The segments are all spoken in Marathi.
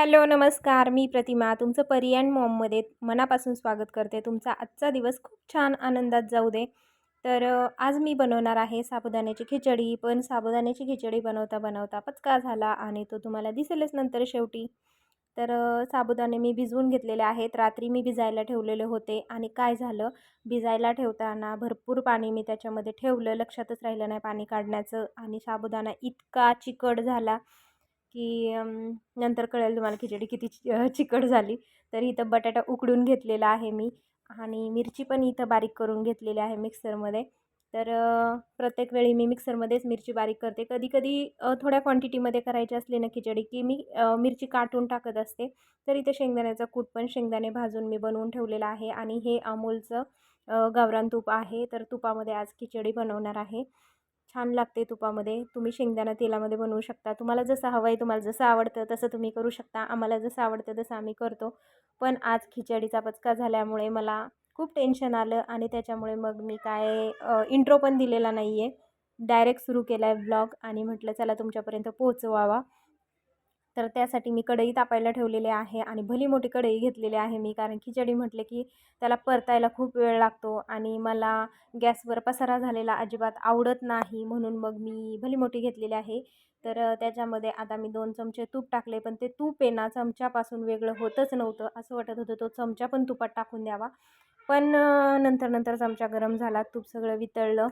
हॅलो नमस्कार. मी प्रतिमा तुमचं परी अँड मॉममध्ये मनापासून स्वागत करते. तुमचा आजचा दिवस खूप छान आनंदात जाऊ दे. तर आज मी बनवणार आहे साबुदाण्याची खिचडी. पण साबुदाण्याची खिचडी बनवता बनवता पचका झाला आणि तो तुम्हाला दिसेलच नंतर शेवटी. तर साबुदाणे मी भिजवून घेतलेले आहेत. रात्री मी भिजायला ठेवलेले होते आणि काय झालं? भिजायला ठेवताना भरपूर पाणी मी त्याच्यामध्ये ठेवलं. लक्षातच राहिलं नाही पाणी काढण्याचं आणि साबुदाणा इतका चिकट झाला. की नंतर कळेल तुम्हाला खिचडी किती चि चिकट झाली. तर इथं बटाटा उकडून घेतलेला आहे मी आणि मिरची पण इथं बारीक करून घेतलेली आहे मिक्सरमध्ये. तर प्रत्येक वेळी मी मिक्सरमध्येच मिरची बारीक करते. कधी कधी थोड्या क्वांटिटीमध्ये करायची असली ना खिचडी की मी मिरची काटून टाकत असते. तर इथे शेंगदाण्याचा कूट पण शेंगदाणे भाजून मी बनवून ठेवलेला आहे आणि हे अमूलचं गावरान तूप आहे. तर तुपामध्ये आज खिचडी बनवणार आहे. छान लागते तुपामध्ये. तुम्ही शेंगदाणा तेलामध्ये बनवू शकता. तुम्हाला जसं हवं आहे तुम्हाला जसं आवडतं तसं तुम्ही करू शकता. आम्हाला जसं आवडतं तसं आम्ही करतो. पण आज खिचडीचा पचका झाल्यामुळे मला खूप टेन्शन आलं आणि त्याच्यामुळे मग मी काय इंट्रो पण दिलेला नाही आहे डायरेक्ट सुरू केला आहे ब्लॉग आणि म्हटलं चला तुमच्यापर्यंत पोहोचवावा. तर त्यासाठी मी कढई तापायला ठेवलेली आहे आणि भली मोठी कढई घेतलेली आहे मी. कारण खिचडी म्हटले की त्याला परतायला खूप वेळ लागतो आणि मला गॅसवर पसारा झालेला अजिबात आवडत नाही म्हणून मग मी भली मोठी घेतलेली आहे. तर त्याच्यामध्ये आता मी दोन चमचे तूप टाकले पण ते तूप आहे ना चमच्यापासून वेगळं होतच नव्हतं. असं वाटत होतं तो चमचा पण तुपात टाकून द्यावा. पण नंतर नंतर चमचा गरम झाला तूप सगळं वितळलं.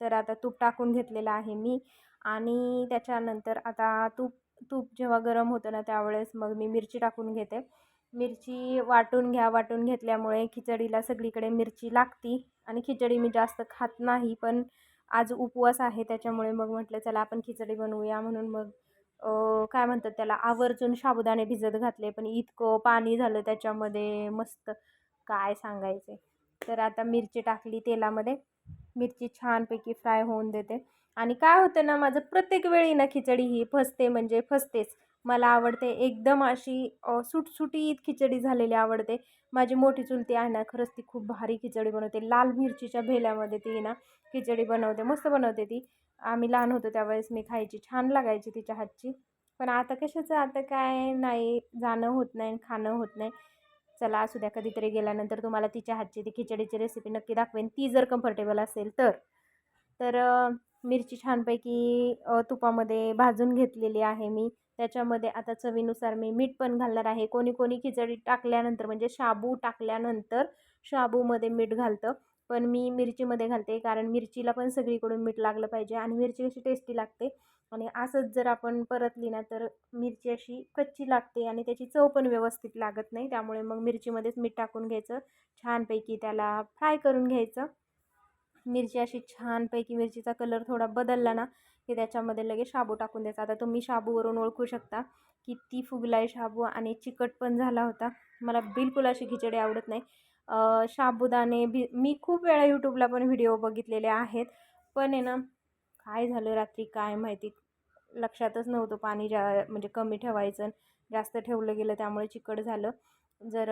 तर आता तूप टाकून घेतलेलं आहे मी. आणि त्याच्यानंतर आता तूप तूप जेव्हा गरम होतं ना त्यावेळेस मग मी मिरची टाकून घेते. मिरची वाटून घ्या वाटून घेतल्यामुळे खिचडीला सगळीकडे मिरची लागती आणि खिचडी मी जास्त खात नाही पण आज उपवास आहे त्याच्यामुळे मग म्हटलं चला आपण खिचडी बनवूया म्हणून मग काय म्हणतात त्याला आवर्जून साबुदाणे भिजत घातले पण इतकं पाणी झालं त्याच्यामध्ये मस्त काय सांगायचे. तर आता मिरची टाकली तेलामध्ये. मिरची छानपैकी फ्राय होऊन देते. आणि काय होतं ना माझं प्रत्येक वेळी ना खिचडी ही फसते म्हणजे फसतेच. मला आवडते एकदम अशी सुटसुटीत खिचडी झालेली आवडते. माझी मोठी चुलती आहे ना खरंच ती खूप भारी खिचडी बनवते. लाल मिरचीच्या भेल्यामध्ये ती ना खिचडी बनवते मस्त बनवते ती. आम्ही लहान होतो त्यावेळेस मी खायची छान लागायची तिच्या हातची. पण आता कशाचं आता काय नाही जाणं होत नाही खाणं होत नाही. चला असू द्या कधीतरी गेल्यानंतर तुम्हाला तिच्या हातची ती खिचडीची रेसिपी नक्की दाखवेन. ती जर कम्फर्टेबल असेल तर. तर मिरची छानपैकी तुपामध्ये भाजून घेतलेली आहे मी. त्याच्यामध्ये आता चवीनुसार मी मीठ पण घालणार आहे. कोणी कोणी खिचडी टाकल्यानंतर म्हणजे शाबू टाकल्यानंतर शाबूमध्ये मीठ घालतं. पण मी मिरचीमध्ये घालते कारण मिरचीला पण सगळीकडून मीठ लागलं पाहिजे आणि मिरची कशी टेस्टी लागते. आणि असंच जर आपण परतली ना तर मिरची अशी कच्ची लागते आणि त्याची चव पण व्यवस्थित लागत नाही. त्यामुळे मग मिरचीमध्येच मीठ टाकून घ्यायचं. छानपैकी त्याला फ्राय करून घ्यायचं. मिरची अशी छानपैकी मिरचीचा कलर थोडा बदलला ना की त्याच्यामध्ये लगेच शाबू टाकून द्यायचा. आता तुम्ही शाबूवरून ओळखू शकता किती फुगला आहे शाबू आणि चिकट पण झाला होता. मला बिलकुल अशी खिचडी आवडत नाही. अ, भी मी खूप वेळा यूट्यूबला पण व्हिडिओ बघितलेले आहेत. पण आहे ना काय झालं रात्री काय माहिती? लक्षातच नव्हतं पाणी जा म्हणजे कमी ठेवायचं जास्त ठेवलं गेलं त्यामुळे चिकट झालं. जर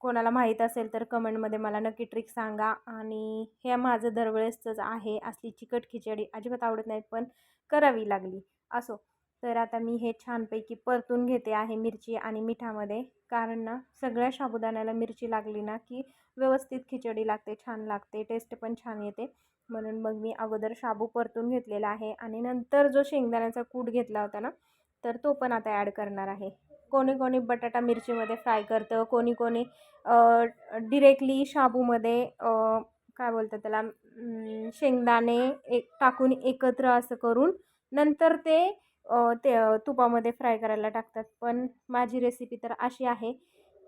कोणाला माहीत असेल तर कमेंटमध्ये मला नक्की ट्रिक सांगा. आणि हे माझं दरवेळेसच आहे असली चिकट खिचडी अजिबात आवडत नाही पण करावी लागली. असो. तर आता मी हे छानपैकी परतून घेते आहे मिरची आणि मिठामध्ये. कारण ना सगळ्या साबुदाण्याला मिरची लागली ना की व्यवस्थित खिचडी लागते छान लागते टेस्ट पण छान येते. म्हणून मग मी अगोदर शाबू परतून घेतलेला आहे. आणि नंतर जो शेंगदाण्याचा कूट घेतला होता ना तर तो पण आता ॲड करणार आहे. कोणी कोणी बटाटा मिरचीमध्ये फ्राय करतं कोणी कोणी डिरेक्टली शाबूमध्ये काय बोलतात त्याला शेंगदाणे एक टाकून एकत्र असं करून नंतर ते ते तुपामध्ये फ्राय करायला टाकतात. पण माझी रेसिपी तर अशी आहे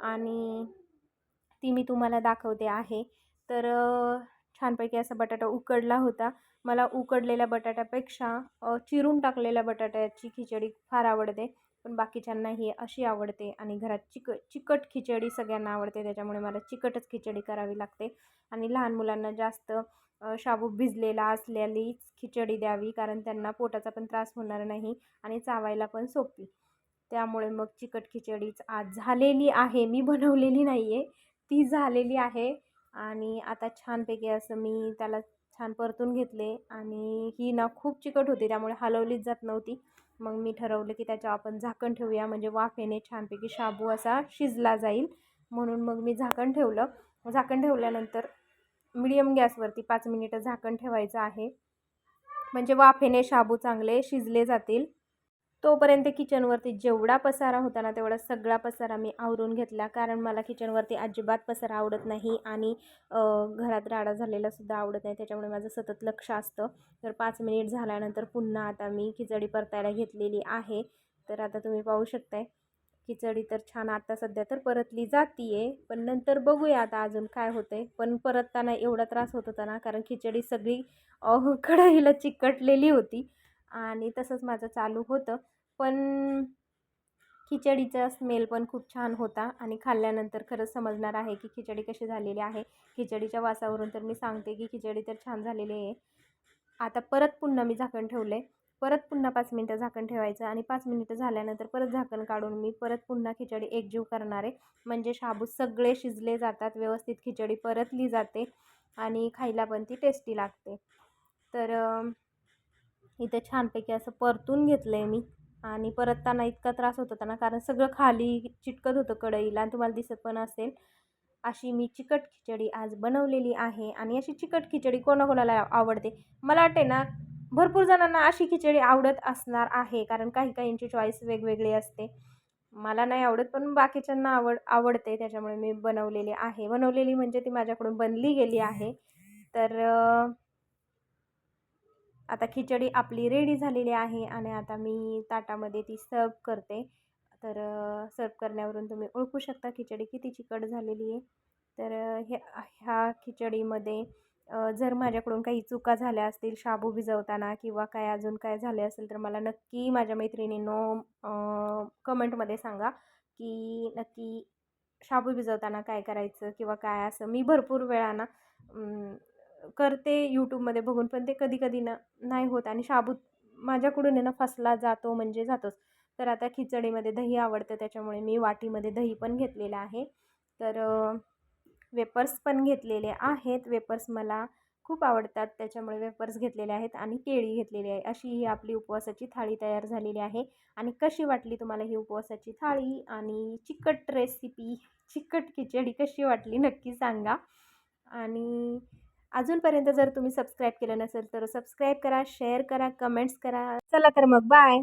आणि ती मी तुम्हाला दाखवते आहे. तर छानपैकी असा बटाटा उकडला होता. मला उकडलेल्या बटाट्यापेक्षा चिरून टाकलेल्या बटाट्याची खिचडी फार आवडते. पण बाकीच्यांना ही अशी आवडते आणि घरात चिक चिकट खिचडी सगळ्यांना आवडते त्याच्यामुळे मला चिकटच खिचडी करावी लागते. आणि लहान मुलांना जास्त शाबू भिजलेला असलेलीच खिचडी द्यावी कारण त्यांना पोटाचा पण त्रास होणार नाही आणि चावायला पण सोपी. त्यामुळे मग चिकट खिचडीच आज झालेली आहे मी बनवलेली नाही आहे ती झालेली आहे. आणि आता छानपैकी असं मी त्याला छान परतून घेतले आणि ही ना खूप चिकट होती त्यामुळे हलवलीच जात नव्हती. मग मी ठरवलं की त्याच्यावर आपण झाकण ठेवूया. म्हणजे वाफेने छानपैकी शाबू असा शिजला जाईल. म्हणून मग मी झाकण ठेवलं. झाकण ठेवल्यानंतर मिडियम गॅसवरती पाच मिनिटं झाकण ठेवायचं आहे. म्हणजे वाफेने शाबू चांगले शिजले जातील. तोपर्यंत किचनवरती जेवढा पसारा होता ना तेवढा सगळा पसारा मी आवरून घेतला. कारण मला किचनवरती अजिबात पसारा आवडत नाही आणि घरात राडा झालेला सुद्धा आवडत नाही. त्याच्यामुळे माझं सतत लक्ष असतं. तर पाच मिनिट झाल्यानंतर पुन्हा आता मी खिचडी परतायला घेतलेली आहे. तर आता तुम्ही पाहू शकताय. खिचडी तर छान आता सध्या तर परतली जाती आहे पण नंतर बघूया आता अजून काय होतं पण परतताना एवढा त्रास होत होता ना कारण खिचडी सगळी कढईला चिकटलेली होती. आणि तसंच माझं चालू होतं. पण खिचडीचा स्मेल पण खूप छान होता आणि खाल्ल्यानंतर खरंच समजणार आहे की खिचडी कशी झालेली आहे. खिचडीच्या वासावरून तर मी सांगते की खिचडी तर छान झालेली आहे. आता परत पुन्हा मी झाकण ठेवलं आहे परत पुन्हा पाच मिनटं झाकण ठेवायचं आणि पाच मिनिटं झाल्यानंतर परत झाकण काढून मी परत पुन्हा खिचडी एकजीव करणार आहे. म्हणजे शाबू सगळे शिजले जातात व्यवस्थित खिचडी परतली जाते आणि खायला पण ती टेस्टी लागते. तर इथं छानपैकी असं परतून घेतलं आहे मी. आणि परतताना इतका त्रास होत होता ना कारण सगळं खाली चिटकत होतं कढईला आणि तुम्हाला दिसत पण असेल. अशी मी चिकट खिचडी आज बनवलेली आहे आणि अशी चिकट खिचडी कोणाकोणाला आवडते? मला वाटते ना भरपूर जणांना अशी खिचडी आवडत असणार आहे कारण काही काहींची चॉईस वेगवेगळी असते. मला नाही आवडत पण बाकीच्यांना आवड आवडते त्याच्यामुळे मी बनवलेली आहे. बनवलेली म्हणजे ती माझ्याकडून बनली गेली आहे. तर आता खिचडी आपली रेडी झालेली आहे आणि आता मी ताटामध्ये ती सर्व करते. तर सर्व करण्यावरून तुम्ही ओळखू शकता खिचडी किती चिकट झालेली आहे. तर हे ह्या खिचडीमध्ये जर माझ्याकडून काही चुका झाल्या असतील शाबू भिजवताना किंवा काय अजून काय झाले असेल तर मला नक्की माझ्या मैत्रिणींनो कमेंटमध्ये सांगा की नक्की शाबू भिजवताना काय करायचं किंवा काय असं. मी भरपूर वेळा ना करते यूट्यूबमध्ये बघून पण ते कधी कधी ना नाही होत आणि शाबूत माझ्याकडून आहे ना फसला जातो म्हणजे जातोच. तर आता खिचडीमध्ये दही आवडतं त्याच्यामुळे मी वाटीमध्ये दही पण घेतलेलं आहे. तर वेपर्स पण घेतलेले आहेत. वेपर्स मला खूप आवडतात त्याच्यामुळे वेपर्स घेतलेले आहेत आणि केळी घेतलेली आहे. अशी ही आपली उपवासाची थाळी तयार झालेली आहे. आणि कशी वाटली तुम्हाला ही उपवासाची थाळी आणि चिकट रेसिपी चिकट खिचडी कशी वाटली नक्की सांगा. आणि अजूनपर्यंत जर तुम्ही सबस्क्राईब केलं नसेल तर सबस्क्राईब करा शेअर करा कमेंट्स करा. चला तर मग बाय